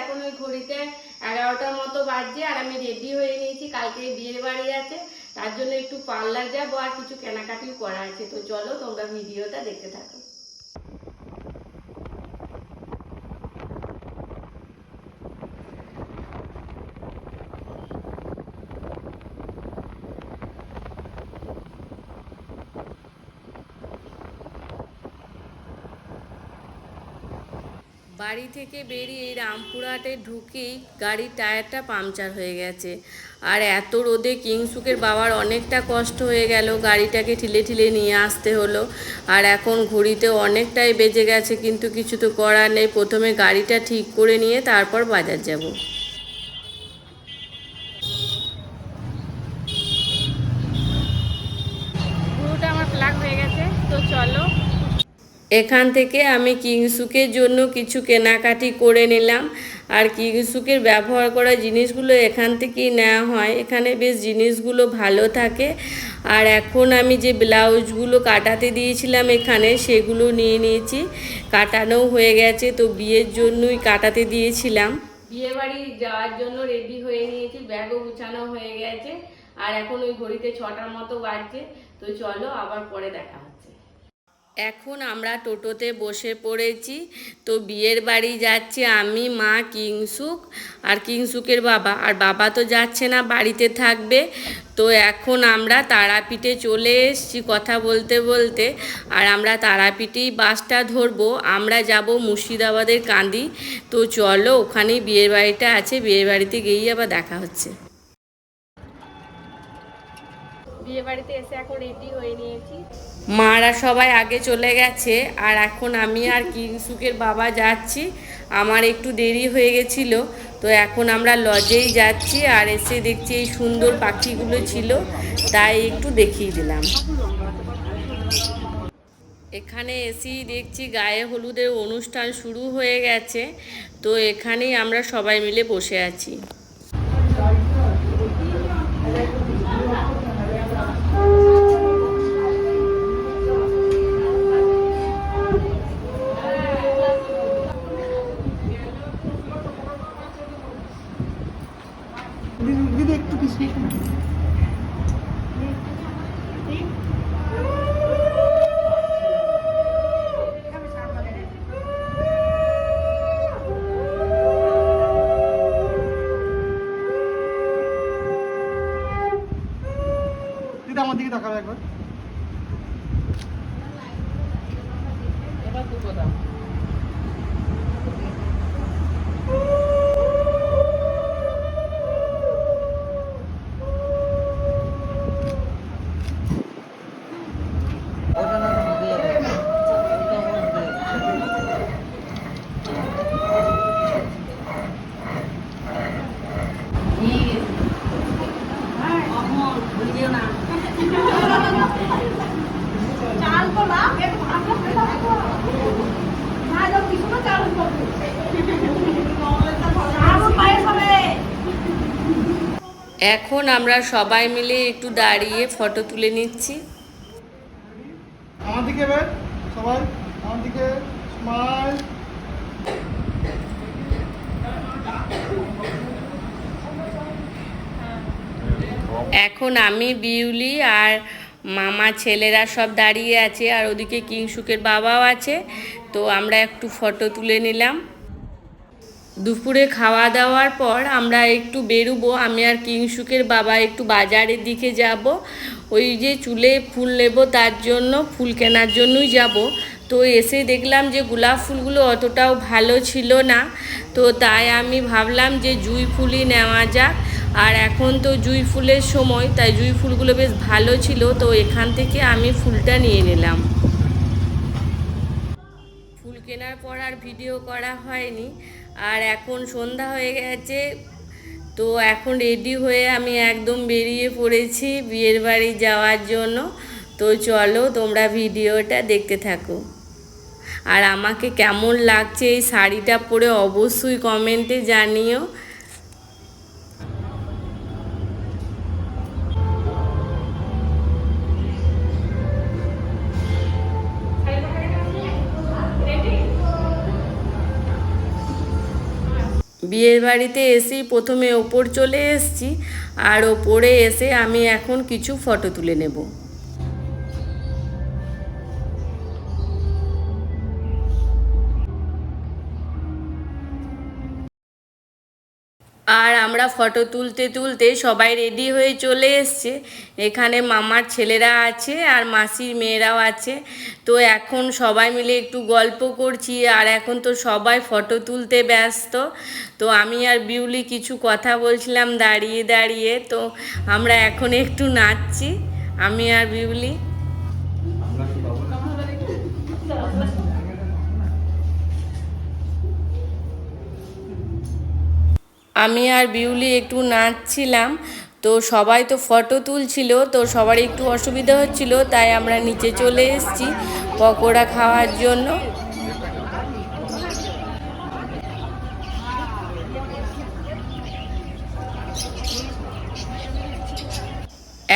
এখন ওই ঘড়িতে এগারোটার মতো বাজছে আর আমি রেডি হয়ে নিয়েছি। কালকে বিয়ে বাড়ি আছে, তার জন্য একটু পার্লার যাব আর কিছু কেনাকাটিও করা আছে। তো চলো তোমরা ভিডিওটা দেখতে থাকো। বাড়ি থেকে বেরিয়ে রামপুরহাটে ঢুকেই গাড়ির টায়ারটা পাংচার হয়ে গেছে। আর এত রোদে কিংসুকের বাবার অনেকটা কষ্ট হয়ে গেল গাড়িটাকে ঠিলে ঠিলে নিয়ে আসতে হলো। আর এখন ঘড়িতে অনেকটাই বেজে গেছে, কিন্তু কিছু তো করার নেই। প্রথমে গাড়িটা ঠিক করে নিয়ে তারপর বাজার যাব। এখান থেকে আমি কিংসুকের জন্য কিছু কেনাকাটি করে নিলাম। আর কিংসুকের ব্যবহার করা জিনিসগুলো এখান থেকেই নেওয়া হয়। এখানে বেশ জিনিসগুলো ভালো থাকে। আর এখন আমি যে ব্লাউজগুলো কাটাতে দিয়েছিলাম এখানে সেগুলো নিয়ে নিয়েছি। কাটানো হয়ে গেছে, তো বিয়ের জন্যই কাটাতে দিয়েছিলাম। বিয়ে বাড়ি যাওয়ার জন্য রেডি হয়ে নিয়েছি ব্যাগও গুছানো হয়ে গেছে। আর এখন ওই ঘড়িতে ছটার মতো বাজছে, তো চলো আবার পরে দেখা হচ্ছে। এখন আমরা টোটোতে বসে পড়েছি, তো বিয়ের বাড়ি যাচ্ছে আমি, মা, কিংসুক আর কিংসুকের বাবা। আর বাবা তো যাচ্ছে না, বাড়িতে থাকবে। তো এখন আমরা তারাপীঠে চলে এসেছি কথা বলতে বলতে। আর আমরা তারাপীঠেই বাসটা ধরবো। আমরা যাব মুর্শিদাবাদের কান্দি। তো চলো, ওখানেই বিয়ের বাড়িটা আছে। বিয়ের বাড়িতে গিয়েই আবার দেখা হচ্ছে। বাড়িতে এসে এখন রেডি মারা সবাই আগে চলে গেছে, আর এখন আমি আর কিংসুকের বাবা যাচ্ছি। আমার একটু দেরি হয়ে গেছিল, তো এখন আমরা লজেই যাচ্ছি, আর এসে দেখছি এই সুন্দর পাখিগুলো ছিল, তাই একটু দেখিয়ে দিলাম। এখানে এসেই দেখছি গায়ে হলুদের অনুষ্ঠান শুরু হয়ে গেছে, তো এখানেই আমরা সবাই মিলে বসে আছি। আমার দিকে তাকাবে একবার। এবার দুটো দাও। এখন আমরা সবাই মিলে একটু দাঁড়িয়ে ফটো তুলে নিচ্ছি। আমার দিকে সবাই আমার দিকে স্মাইল এখন আমি বিউলি আর মামা ছেলেরা সব দাঁড়িয়ে আছে আর ওদিকে কিংসুকের বাবাও আছে। তো আমরা একটু ফটো তুলে নিলাম। দুপুরে খাওয়া দাওয়ার পর আমরা একটু বেরোবো। আমি আর কিংসুকের বাবা একটু বাজারের দিকে যাব। ওই যে চুলে ফুল নেব, তার জন্য ফুল কেনার জন্যই যাব। তো এসে দেখলাম যে গোলাপ ফুলগুলো অতটাও ভালো ছিল না। তো তাই আমি ভাবলাম যে জুঁই ফুলই নেওয়া যাক। আর এখন তো জুঁই ফুলের সময়, তাই জুঁই ফুলগুলো বেশ ভালো ছিল। তো এখান থেকে আমি ফুলটা নিয়ে নিলাম। ফুল কেনার পর আর ভিডিও করা হয়নি। আর এখন সন্ধ্যা হয়ে গেছে, তো এখন রেডি হয়ে আমি একদম বেরিয়ে পড়েছি বিয়ের বাড়ি যাওয়ার জন্য। তো চলো তোমরা ভিডিওটা দেখতে থাকো। আর আমাকে কেমন লাগছে এই শাড়িটা পরে অবশ্যই কমেন্টে জানিও। বিয়ের বাড়িতে এসেই প্রথমে ওপর চলে এসছি আর ওপরে এসে আমি এখন কিছু ফটো তুলে নেব। আর আমরা ফটো তুলতে তুলতে সবাই রেডি হয়ে চলে এসছে। এখানে মামার ছেলেরা আছে আর মাসির মেয়েরাও আছে। তো এখন সবাই মিলে একটু গল্প করছি আর এখন তো সবাই ফটো তুলতে ব্যস্ত। তো আমি আর বিউলি কিছু কথা বলছিলাম দাঁড়িয়ে দাঁড়িয়ে। তো আমরা এখন একটু নাচছি, আমি আর বিউলি। আমি আর বিউলি একটু নাচছিলাম, তো সবাই তো ফটো তুলছিল, তো সবার একটু অসুবিধা হচ্ছিল, তাই আমরা নিচে চলে এসেছি পকোড়া খাওয়ার জন্য।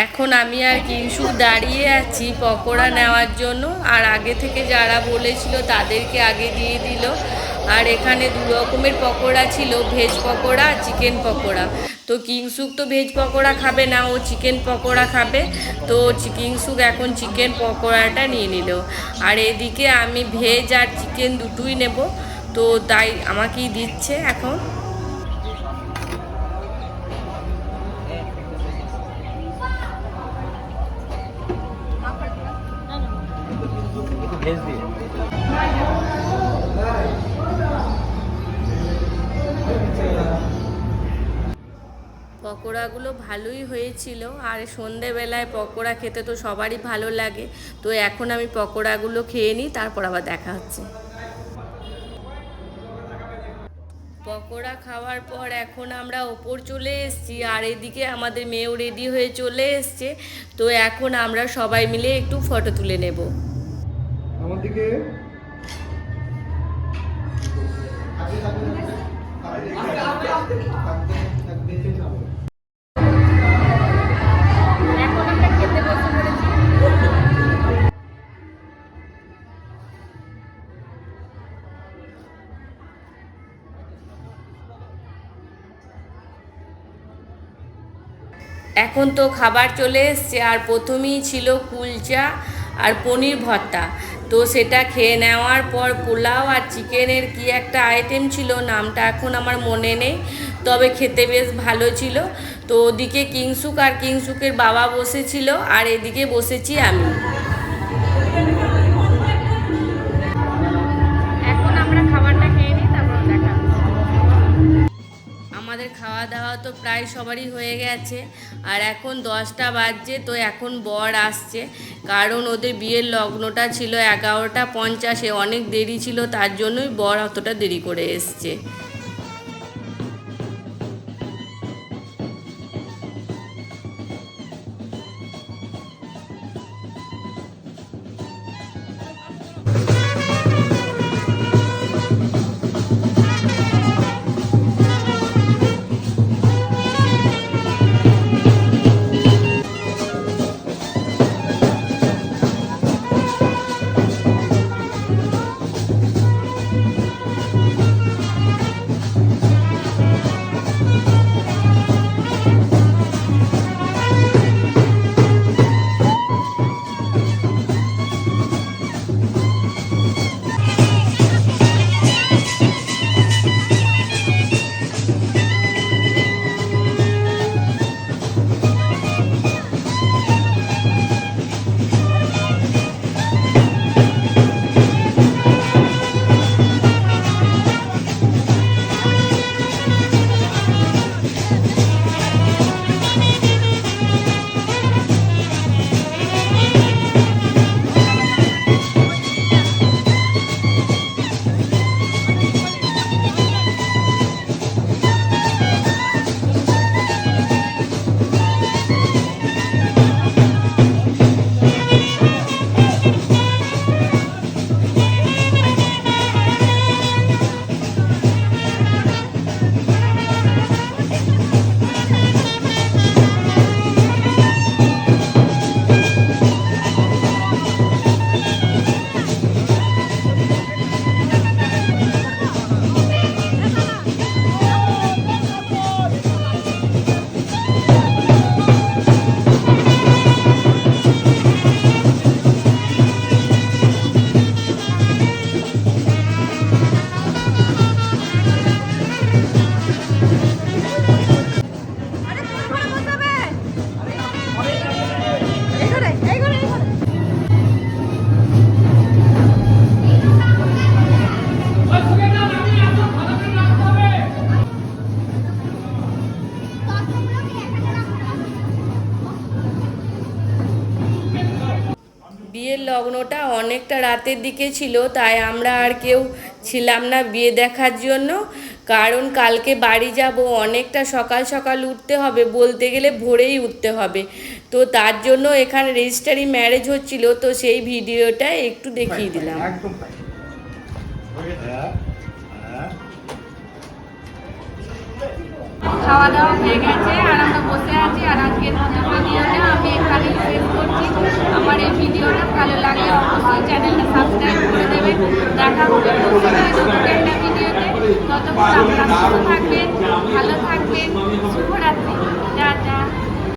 এখন আমি আর কিংসু দাঁড়িয়ে আছি পকোড়া নেওয়ার জন্য, আর আগে থেকে যারা বলেছিল তাদেরকে আগে দিয়ে দিল। আর এখানে দু রকমের পকোড়া ছিল, ভেজ পকোড়া, চিকেন পকোড়া। তো কিংসুক তো ভেজ পকোড়া খাবে না, ও চিকেন পকোড়া খাবে। তো কিংসুক এখন চিকেন পকোড়াটা নিয়ে নিল। আর এদিকে আমি ভেজ আর চিকেন দুটোই নেব। তো তাই আমাকেই দিচ্ছে এখন। ভেজ দিয়ে। পকোড়াগুলো ভালোই হয়েছিল। আর সন্ধেবেলায় পকোড়া খেতে তো সবারই ভালো লাগে। তো এখন আমি পকোড়াগুলো খেয়ে নিই তারপর আবার দেখা হচ্ছে। পকোড়া খাওয়ার পর এখন আমরা ওপর চলে এসেছি আর এদিকে আমাদের মেয়েও রেডি হয়ে চলে এসছে। তো এখন আমরা সবাই মিলে একটু ফটো তুলে নেব। আমার দিকে? এখন এখন তো খাবার চলে এসছে, আর প্রথমেই ছিল কুলচা আর পনির ভর্তা। তো সেটা খেয়ে নেওয়ার পর পোলাও আর চিকেনের কি একটা আইটেম ছিল নামটা এখন আমার মনে নেই, তবে খেতে বেশ ভালো ছিল। তো ওদিকে কিংসুক আর কিংসুকের বাবা বসেছিল, আর এদিকে বসেছি আমি। আমাদের খাওয়া দাওয়া তো প্রায় সবারই হয়ে গেছে। আর এখন দশটা বাজছে, তো এখন বর আসছে। কারণ ওদের বিয়ের লগ্নটা ছিল এগারোটা পঞ্চাশে, অনেক দেরি ছিল, তার জন্যই বর অতটা দেরি করে এসছে। লগ্নটা অনেকটা রাতের দিকে ছিল তাই আমরা আর কেউ ছিলাম না বিয়ে দেখার জন্য। কারণ কালকে বাড়ি যাব অনেকটা সকাল সকাল উঠতে হবে বলতে গেলে ভোরেই উঠতে হবে। তো তার জন্য এখানে রেজিস্টারি ম্যারেজ হচ্ছিল তো সেই ভিডিওটা একটু দেখিয়ে দিলাম। খাওয়া দাওয়া হয়ে গেছে আর আমরা বসে আছি আর আজকের আমার এই ভিডিওটা ভালো লাগে অবশ্যই চ্যানেলটা সাবস্ক্রাইব করে দেবেন। দেখা হবে একটা ভিডিওতে। ততক্ষণ আপনারা সুস্থ থাকবেন, ভালো থাকবেন। শুভরাত্রি। যা যা